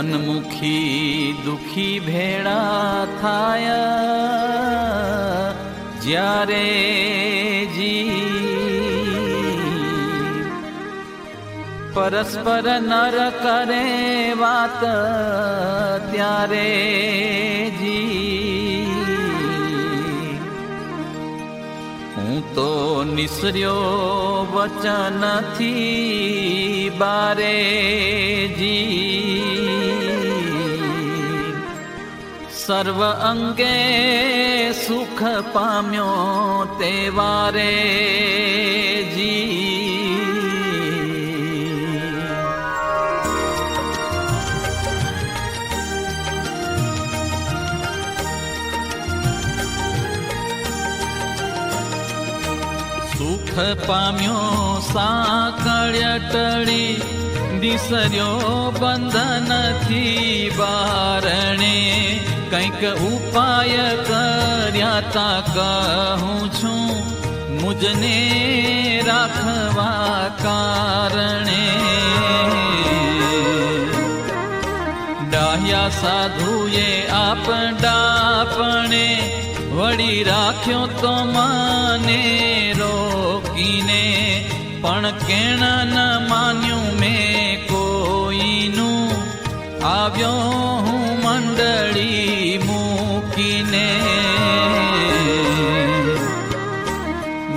મનમુખી દુખી ભેળા થાય. જ્યારે જી પરસ્પર નર કરે વાત ત્યારે તો નિસર્યો વચનથી બારે જી. સર્વ અંગે સુખ પામ્યો તે વારે પામ્યો સાકળ્ય ટળી દિસર્યો બંધનથી બારણે કંઈક ઉપાય કર્યા તા કહું છું મુજને રાખવા કારણે ડાહ્યા સાધુએ આપ ડાપણે વળી રાખ્યો તો માને રોકીને પણ કેણા ન માન્યું મેં કોઈનું. આવ્યો હું મંડળી મૂકીને.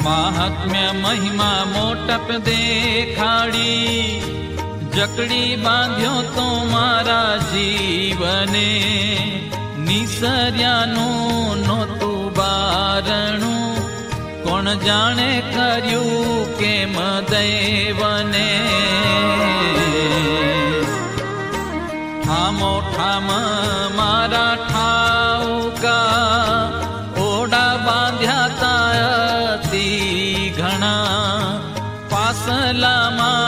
મહાત્મ્ય મહિમા મોટપ દેખાડી, જકડી બાંધ્યો તો મારા જીવને. નિસર્યાનું જાણે કર્યું કેમ દૈવને ઠામો ઠામ મારા ઠાઉકા ઓડા બાંધ્યા તા ઘણા. પાસલામાં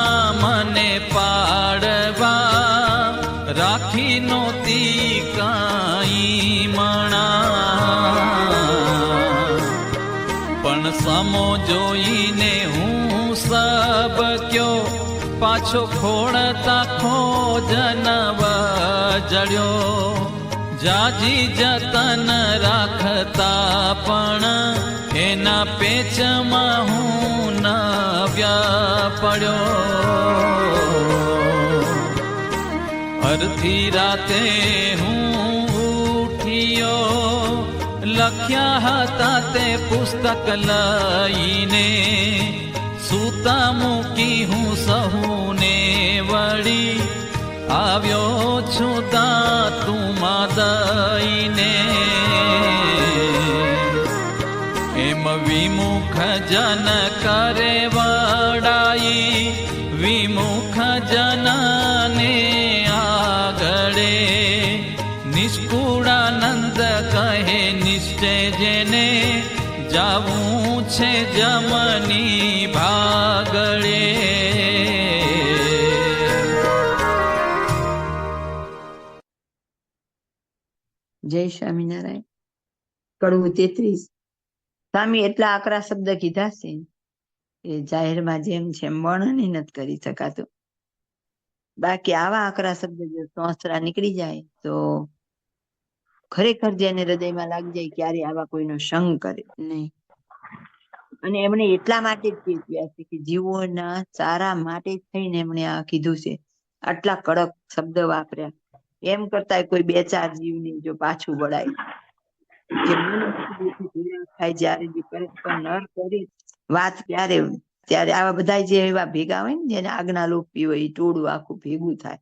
પાછો ખોળતા ખોજનવ જડ્યો. જાજી જતન રાખતા પણ એના પેચમાં હું નવ્યા પડ્યો અરથી રાતે હું ઉઠ્યો. લખ્યા હતા તે પુસ્તક લઈને સૂતા મૂકી હું સહુને વળી આવ્યો છું તા તું દઈને એમ વિમુખ જન કરે સ્વામિનારાયણ. કડવું તેત્રીસ. સ્વામી એટલા આકરા શબ્દ કીધા છે એ જાહેરમાં જેમ છે એમ વર્ણન નથી કરી શકાતું. બાકી આવા આકરા શબ્દ જો સોસરા નીકળી જાય તો ખરેખર જેને હૃદયમાં લાગી જાય ક્યારે આવા કોઈનો સંગ કરે. નહીં. અને એમણે એટલા માટે જ કીધું છે કે જીવોના સારા માટે જ થઈને એમણે આ કીધું છે. આટલા કડક શબ્દ વાપર્યા. એમ કરતા કોઈ બે ચાર જીવની જો પાછું વળાય. વાત ત્યારે ત્યારે આવા બધા જે એવા ભેગા હોય ને, જેને આજ્ઞા લોપી હોય એ ટોળું આખું ભેગું થાય.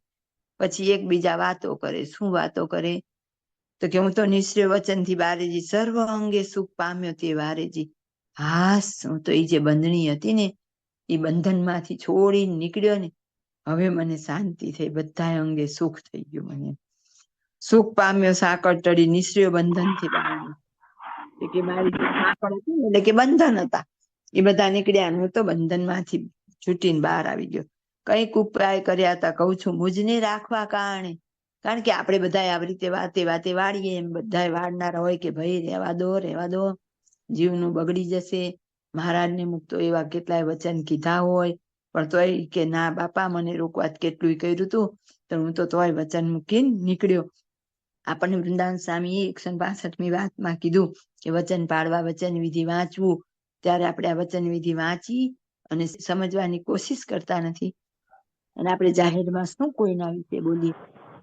પછી એકબીજા વાતો કરે, શું વાતો કરે? તો કે હું તો નિશ્ચય વચનથી બારેજી સર્વ અંગે સુખ પામ્યો તે વારેજી હાસ, હું તો એ જે બંધણી હતી ને એ બંધનમાંથી છોડીને નીકળ્યો ને હવે મને શાંતિ થઈ બધા અંગે સુખ થઈ ગયું મને. સુખ પામ્યો, સાકળ ટળી નિશ્ચય બંધનથી. એટલે કે મારી સાંકળ હતી એટલે કે બંધન હતા, એ બધા નીકળ્યા. હું તો બંધનમાંથી છૂટીને બહાર આવી ગયો. કંઈક ઉપાય કર્યા હતા, કહું છું, મુજને રાખવા કારણે. કારણ કે આપણે બધા આવી રીતે વાતે વાતે વાળીએ એમ. બધા વાળનારા હોય કે, ભાઈ, રહેવા દો રહેવા દો. જીવનું બગડી જશે. મહારાજને મુક્તો એવા કેટલાય વચન કીધા હોય. પણ તોય કે, ના બાપા, મને રોકવાત કેટલું કર્યું તું. તો હું તો તોય વચન મૂકીને નીકળ્યો. આપણને વૃંદાવન સ્વામી એકસો બાસઠમી વાતમાં કીધું કે વચન પાડવા વચન વિધિ વાંચવું. ત્યારે આપણે આ વચન વિધિ વાંચી અને સમજવાની કોશિશ કરતા નથી. અને આપણે જાહેરમાં શું કોઈના વિશે બોલીએ?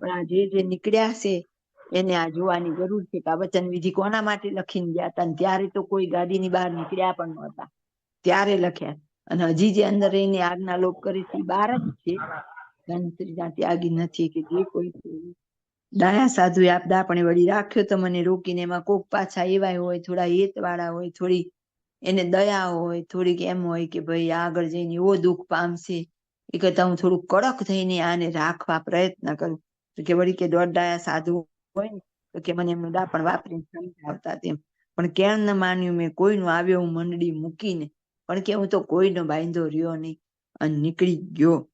પણ આ જે જે નીકળ્યા છે, એને આ જોવાની જરૂર છે કે આ વચન વિધિ કોના માટે લખીને ગયા હતા ત્યારે તો કોઈ ગાડીની બહાર નીકળ્યા પણ નહોતા. ત્યારે લખ્યા. અને હજી જે અંદર રહીને આજ્ઞા લોપ કરે છે, એ બહાર જ છે. ધનશ્રીના ત્યાગી નથી કે જે કોઈ ડાયા સાધુ આપદા પણ વળી રાખ્યો તો મને રોકીને એમાં કોક પાછા એવા હોય, થોડા હેત વાળા હોય, થોડી એને દયા હોય, થોડીક એમ હોય કે ભાઈ આગળ જઈને એવો દુઃખ પામશે. એ કરતા હું થોડું કડક થઈને આને રાખવા પ્રયત્ન કરું. કે વળી કે દોઢ ડાયા સાધુ હોય ને, તો કે મને એમનું દાપણ વાપરીને સમજાવતા તેમ. પણ કેણ ન માન્યું મેં, કોઈનું આવ્યો હું મંડળી મૂકીને પણ કે હું તો કોઈનો બાંધો રહ્યો નહીં અને નીકળી ગયો.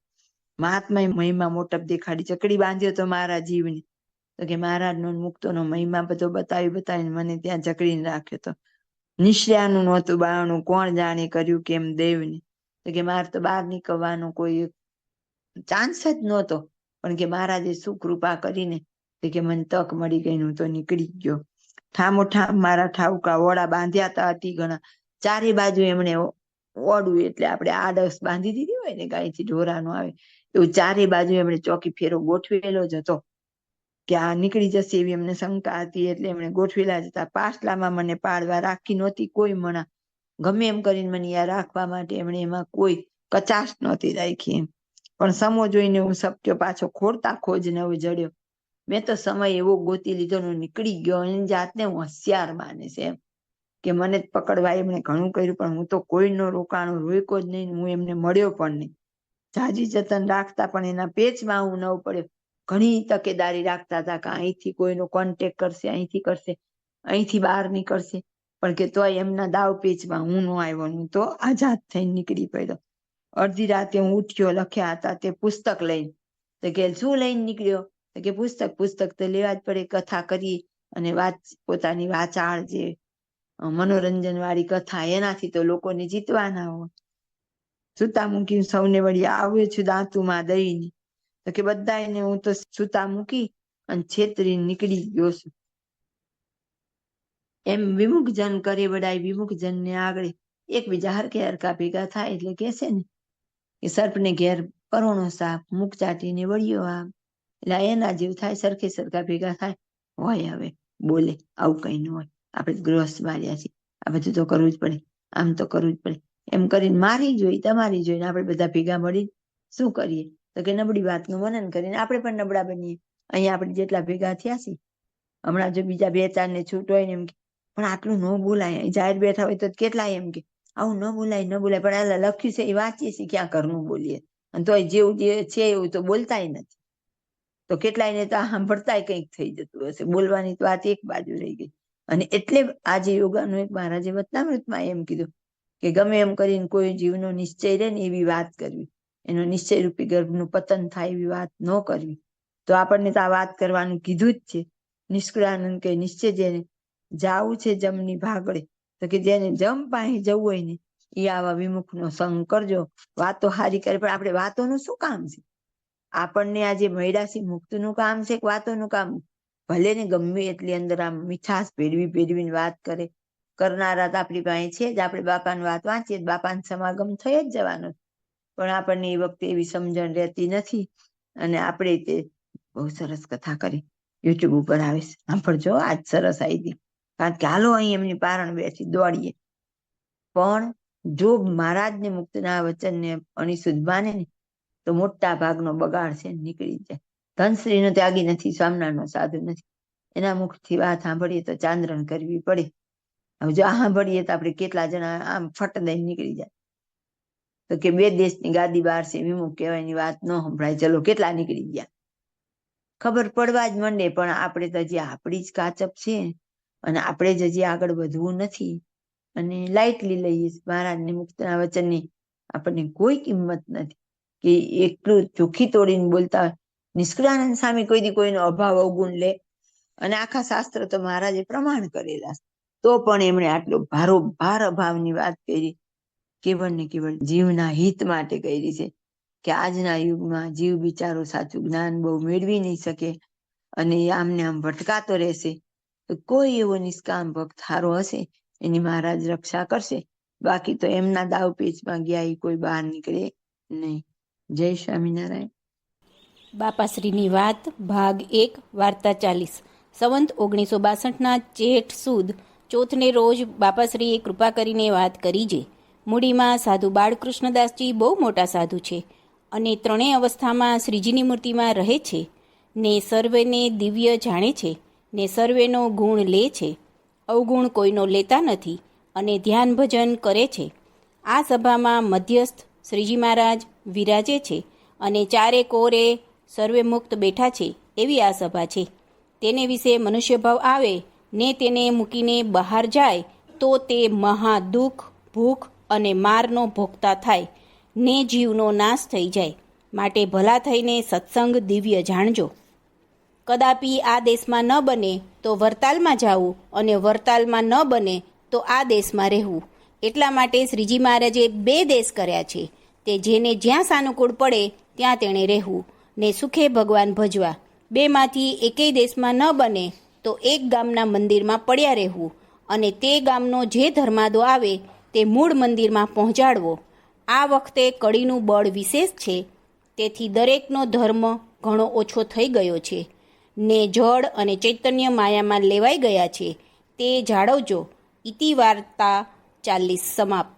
મહાત્મા મહિમા મોટપ દેખાડી, ચકડી બાંધ્યો તો મારા જીવને. તો કે મહારાજનો ને મુક્તોનો મહિમા બધો બતાવી બતાવીને મને ત્યાં જકડીને રાખ્યો તો. નિશ્ર્યાનું નહોતું બાણું, કોણ જાણે કર્યું કેમ દેવને. તો કે મારે તો બહાર નીકળવાનો કોઈ ચાન્સ જ નહોતો. પણ કે મહારાજે શું કૃપા કરીને તો કે મને તક મળી ગઈ હું તો નીકળી ગયો. ઠામો ઠામ મારા ઠાવકા ઓળા બાંધ્યા હતા અતિ ઘણા. ચારે બાજુ એમણે ઓડું એટલે આપણે આડસ બાંધી દીધી હોય ને ગાયથી ઢોરાનું આવે. એવું ચારે બાજુ એમણે ચોકી ફેરો ગોઠવેલો જ હતો. કે આ નીકળી જશે એવી એમને શંકા હતી એટલે એમણે ગોઠવેલા જ હતા. પાછલામાં મને પાડવા રાખી નહોતી કોઈ મણા. ગમે એમ કરીને મને યા રાખવા માટે એમણે એમાં કોઈ કચાશ નહોતી રાખી એમ. પણ સમો જોઈને હું સપ્યો પાછો ખોરતા ખોજ ને હવે જડ્યો. મેં તો સમય એવો ગોતી લીધો નીકળી ગયો. એની જાતને હોશિયાર માને છે એમ. કે મને જ પકડવા એમણે ઘણું કર્યું, પણ હું તો કોઈનો રોકાણો રોક્યો જ નહીં હું એમને મળ્યો પણ નહીં. જાજી જતન રાખતા પણ એના પેચમાં હું ન પડ્યો ઘણી તકેદારી રાખતા હતા કે અહીંથી કોઈનો કોન્ટેક કરશે, અહીંથી કરશે, અહીંથી બહાર નીકળશે. પણ કે તોય એમના દાવ પેચમાં હું ન આવ્યો હું તો આઝાદ થઈને નીકળી પડ્યો. અડધી રાતે હું ઉઠ્યો, લખ્યા હતા તે પુસ્તક લઈને. તો કે શું લઈને નીકળ્યો? તો કે પુસ્તક પુસ્તક તો લેવા જ પડે, કથા કરી અને વાત, પોતાની વાચાળ જે મનોરંજન વાળી કથા એનાથી તો લોકોને જીતવાના હોય. સુતા મૂકી સૌને વળી આવ્યો છું દાંતુમાં દઈને. તો કે બધા એને હું તો સુતા મૂકી અને છેતરી નીકળી ગયો છું. એમ વિમુખ જન કરે વડાય વિમુખ જન ને આગળ. એકબીજા હરકે હરકા ભેગા થાય એટલે કેસે ને, કે સર્પને ઘેર પરોણો સાપ મુખ ચાટીને વળ્યો આ એટલે એના જેવ થાય, સરખે સરખા ભેગા થાય. હોય હવે, બોલે, આવું કઈ ન હોય. આપણે ગૃહસ્થ માર્યા છીએ. આ બધું તો કરવું જ પડે. આમ તો કરવું જ પડે. એમ કરીને મારી જોઈ, તમારી જોઈને આપણે બધા ભેગા મળી શું કરીએ? તો કે નબળી વાતનું મનન કરીને આપણે પણ નબળા બનીએ. અહીંયા આપણે જેટલા ભેગા થયા છીએ, હમણાં જો બીજા બે ચાર ને છૂટ હોય ને એમ કે, પણ આટલું ન બોલાય જાહેર બેઠા હોય તો કેટલાય એમ કે, આવું ન બોલાય ન બોલાય, પણ આ લખ્યું છે, એ વાંચીએ છીએ, ક્યાં ઘરનું બોલીએ? અને તો જેવું જે છે એવું તો બોલતાય નથી. તો કેટલાય ને તો સાંભળતાય કંઈક થઈ જતું હશે. બોલવાની તો વાત એક બાજુ રહી ગઈ. અને એટલે આજે યોગાનું એક મહારાજે વતનામૃતમાં એમ કીધું કે ગમે એમ કરીને કોઈ જીવનો નિશ્ચય રહે ને એવી વાત કરવી. એનો નિશ્ચય રૂપી ગર્ભનું પતન થાય એવી વાત ન કરવી. તો આપણને તો આ વાત કરવાનું કીધું જ છે. નિષ્કળાનંદ કે નિશ્ચય જેને જાવું છે જમની ભાગડે તો કે જેને જમ પાસે જવું હોય ને, એ આવા વિમુખ નો સંગ કરજો. વાતો હારી કરે, પણ આપણે વાતોનું શું કામ છે? આપણને આજે મૈડાસી મુક્તનું કામ છે કે વાતોનું કામ? ભલે ને ગમે એટલી અંદર આમ મીઠાશ ભેળવી ભેળવીને વાત કરે. કરનારા તો આપણી પાસે છે જ, આપણે બાપાની વાત વાંચીએ બાપાનો સમાગમ થઈ જ જવાનો પણ આપણને એ વખતે એવી સમજણ રહેતી નથી અને આપણે તે બહુ સરસ કથા કરી. યુટ્યુબ ઉપર આવે છે. સાંભળજો, આજ સરસ આવી હતી. કારણ કે હાલો અહીં એમની પારણ બેસી દોડીએ. પણ જો મહારાજને મુક્તના વચનને માને ને, તો મોટા ભાગનો બગાડ છે, નીકળી જાય. ધનશ્રીનો ત્યાગી નથી સ્વામિનારાયણનો સાધુ નથી. એના મુખથી વાત સાંભળીએ તો ચાંદ્રણ કરવી પડે. હવે જો સાંભળીએ તો આપણે કેટલા જણા આમ ફટ દઈ નીકળી જાય. તો કે બે દેશની ગાદી બહાર છે, વિમુખ કહેવાયની વાત ન સંભળાય. ચલો, કેટલા નીકળી ગયા? ખબર પડવા જ માંડે, પણ આપણે તો હજી આપણી જ કાચપ છે અને આપણે જ હજી આગળ વધવું નથી. અને લાઇટલી લઈએ મહારાજને મુક્તના વચનની આપણને કોઈ કિંમત નથી. કે એટલું ચોખ્ખી તોડીને બોલતા હોય નિષ્કળાનંદ સ્વામી કોઈ કોઈનો અભાવ અવગુણ લે. અને આખા શાસ્ત્ર તો મહારાજે પ્રમાણ કરેલા તો પણ એમણે આટલો ભારો, ભાર અભાવની વાત કરી. કેવળ ને કેવળ જીવના હિત માટે કરી છે કે આજના યુગમાં જીવ બિચારો સાચું જ્ઞાન બહુ મેળવી નહીં શકે અને આમને આમ ભટકાતો રહેશે તો કોઈ એવો નિષ્કામ ભક્ત હારો હશે? એની મહારાજ રક્ષા કરશે. બાકી તો એમના દાવ પેચમાં ગયા એ કોઈ બહાર નીકળે નહીં. જય સ્વામિનારાયણ. બાપાશ્રીની વાત, ભાગ એક, વાર્તા ચાલીસ. સંવંત ઓગણીસો બાસઠના જેઠ સુદ ચોથને રોજ બાપાશ્રીએ કૃપા કરીને વાત કરી છે. મૂડીમાં સાધુ બાળકૃષ્ણદાસજી બહુ મોટા સાધુ છે અને ત્રણેય અવસ્થામાં શ્રીજીની મૂર્તિમાં રહે છે. ને સર્વેને દિવ્ય જાણે છે, ને સર્વેનો ગુણ લે છે. અવગુણ કોઈનો લેતા નથી અને ધ્યાન ભજન કરે છે. આ સભામાં મધ્યસ્થ શ્રીજી મહારાજ વિરાજે છે અને ચારે કોરે સર્વે મુક્ત બેઠા છે એવી આ સભા છે. તેને વિશે મનુષ્યભાવ આવે, ને તેને મૂકીને બહાર જાય, તો તે મહા દુઃખ, ભૂખ અને મારનો ભોગતા થાય, ને જીવનો નાશ થઈ જાય. માટે ભલા થઈને સત્સંગ દિવ્ય જાણજો. કદાપી આ દેશમાં ન બને તો વરતાલમાં જવું અને વરતાલમાં ન બને તો આ દેશમાં રહેવું. એટલા માટે શ્રીજી મહારાજે બે દેશ કર્યા છે. તે જેને જ્યાં સાનુકૂળ પડે, ત્યાં તેણે રહેવું. ને સુખે ભગવાન ભજવા. બેમાંથી એકેય દેશમાં ન બને તો એક ગામના મંદિરમાં પડ્યા રહેવું અને તે ગામનો જે ધર્માદો આવે તે મૂળ મંદિરમાં પહોંચાડવો. આ વખતે કડીનું બળ વિશેષ છે. તેથી દરેકનો ધર્મ ઘણો ઓછો થઈ ગયો છે. ને જળ અને ચૈતન્ય માયામાં લેવાઈ ગયા છે. તે જાળવજો. ઇતિ વાર્તા ચાલીસ સમાપ્ત.